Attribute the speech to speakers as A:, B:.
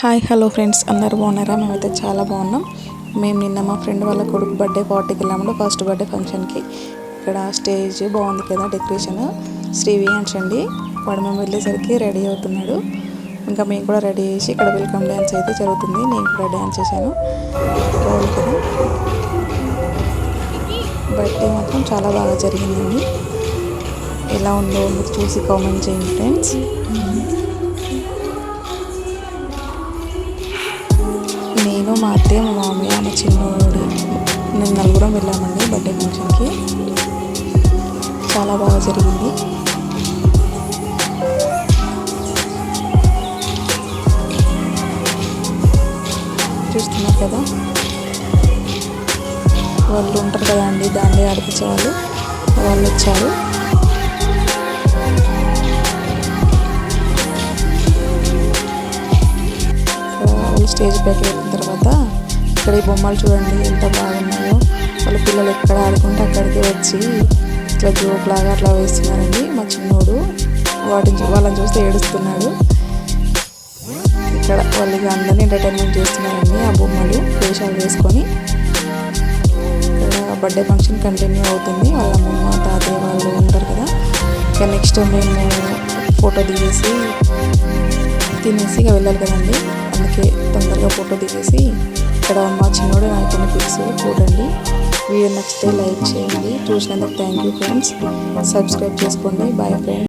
A: Hi hello friends. అందరు బాగున్నారా? మేమైతే చాలా బాగున్నాం. మేము నిన్న మా ఫ్రెండ్ వాళ్ళ కొడుకు బర్త్డే పార్టీకి వెళ్ళాము ఫస్ట్ బర్త్డే ఫంక్షన్కి. ఇక్కడ స్టేజ్ బాగుంది కదా డెకరేషన్. శ్రీవి అండి వాడు మేము వెళ్ళేసరికి రెడీ అవుతున్నాడు. ఇంకా మేము కూడా రెడీ చేసి ఇక్కడ వెల్కమ్ డ్యాన్స్ అయితే జరుగుతుంది. నేను కూడా డ్యాన్స్ చేశాను. బాగుంది కదా? బర్త్డే మాత్రం చాలా బాగా జరిగిందండి. ఎలా ఉందో మీరు చూసి కామెంట్ చేయండి ఫ్రెండ్స్. నేను మా అత్తయ్య మా మామయ్య మా చిన్నోడు నేను నలుగురం వెళ్ళామండి బర్త్డే ఫంక్షన్కి. చాలా బాగా జరిగింది. చూస్తున్నారు కదా? వాళ్ళు ఉంటారు కదా అండి దాన్ని ఆడిపించే వాళ్ళు వాళ్ళు వచ్చారు. స్టేజ్ పైకి వెళ్ళిన తర్వాత ఇక్కడ ఈ బొమ్మలు చూడండి ఎంత బాగున్నాయో. వాళ్ళ పిల్లలు ఎక్కడ ఆడుకుంటే అక్కడికి వచ్చి ఇట్లా జోక్ లాగా అట్లా వేస్తున్నారండి. మా చిన్నోడు వాటిని వాళ్ళని చూస్తే ఏడుస్తున్నాడు. ఇక్కడ వాళ్ళకి అందరినీ ఎంటర్టైన్మెంట్ చేస్తున్నారండి ఆ బొమ్మలు వేషాలు వేసుకొని. ఇక్కడ బర్త్డే ఫంక్షన్ కంటిన్యూ అవుతుంది. వాళ్ళ అమ్మమ్మ తాతయ్య వాళ్ళు ఉంటారు కదా. ఇక నెక్స్ట్ మేము ఫోటో దిగేసి తినేసి ఇక వెళ్ళాలి కదండి. అందుకే తొందరగా ఫోటో దిగేసి ఇక్కడ మా చిన్నోడు నాకు కొన్ని పిక్స్ చూడండి. వీడియో నచ్చితే లైక్ చేయండి. చూసినందుకు థ్యాంక్ యూ ఫ్రెండ్స్. సబ్స్క్రైబ్ చేసుకోండి. Bye friends